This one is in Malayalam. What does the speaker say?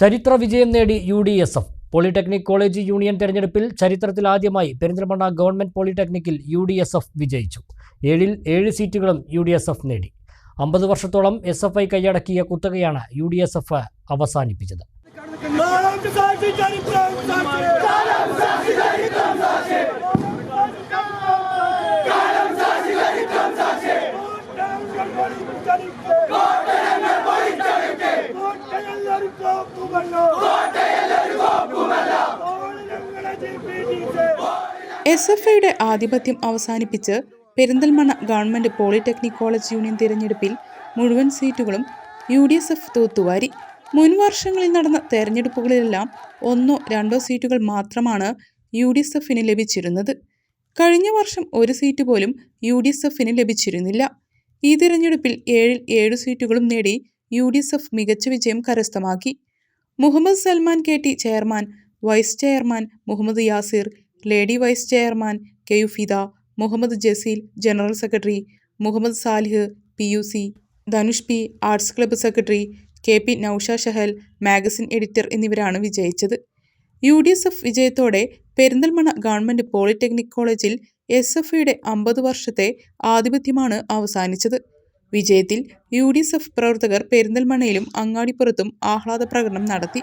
ചരിത്ര വിജയം നേടി U D S F polytechnic college union തെരഞ്ഞെടുപ്പിൽ ചരിത്രത്തിൽ ആദ്യമായി പെരിന്തൽമണ്ണ ഗവൺമെന്റ് പോളിടെക്നിക്കിൽ യു ഡി എസ് എഫ് വിജയിച്ചു. ഏഴിൽ ഏഴ് സീറ്റുകളും യു ഡി എസ് എഫ് നേടി. അമ്പത് വർഷത്തോളം എസ് എഫ് ഐ കൈയടക്കിയ കുത്തകയാണ് യു ഡി എസ് എഫ് അവസാനിപ്പിച്ചത് ചരിത്രം എസ് എഫ് ഐയുടെ ആധിപത്യം അവസാനിപ്പിച്ച് Perinthalmanna government polytechnic college union തിരഞ്ഞെടുപ്പിൽ മുഴുവൻ സീറ്റുകളും യു ഡി എസ് എഫ് തൂത്തുവാരി. മുൻ വർഷങ്ങളിൽ നടന്ന തെരഞ്ഞെടുപ്പുകളിലെല്ലാം ഒന്നോ രണ്ടോ സീറ്റുകൾ മാത്രമാണ് യു ഡി എസ് എഫിന് ലഭിച്ചിരുന്നത്. കഴിഞ്ഞ വർഷം ഒരു സീറ്റ് പോലും യു ഡി എസ് എഫിന് ലഭിച്ചിരുന്നില്ല. ഈ തിരഞ്ഞെടുപ്പിൽ ഏഴിൽ ഏഴ് സീറ്റുകളും നേടി യു ഡി എസ് എഫ് മികച്ച വിജയം കരസ്ഥമാക്കി. Muhammad Salman K T chairman vice chairman Muhammad Yasir lady vice chairman K U Fida Muhammad Jaseel general secretary Muhammad Salih P U C Dhanush P arts club secretary K P Nousha Shahal magazine editor എന്നിവരാണ് വിജയിച്ചത്. യു ഡി എസ് എഫ് വിജയത്തോടെ പെരിന്തൽമണ്ണ ഗവൺമെന്റ് പോളിടെക്നിക് കോളേജിൽ എസ് എഫ് ഐയുടെ അമ്പത് വർഷത്തെ ആധിപത്യമാണ് അവസാനിച്ചത്. വിജയത്തിൽ യു ഡി എസ് എഫ് പ്രവർത്തകർ പെരിന്തൽമണ്ണയിലും അങ്ങാടിപ്പുറത്തും ആഹ്ലാദ പ്രകടനം നടത്തി.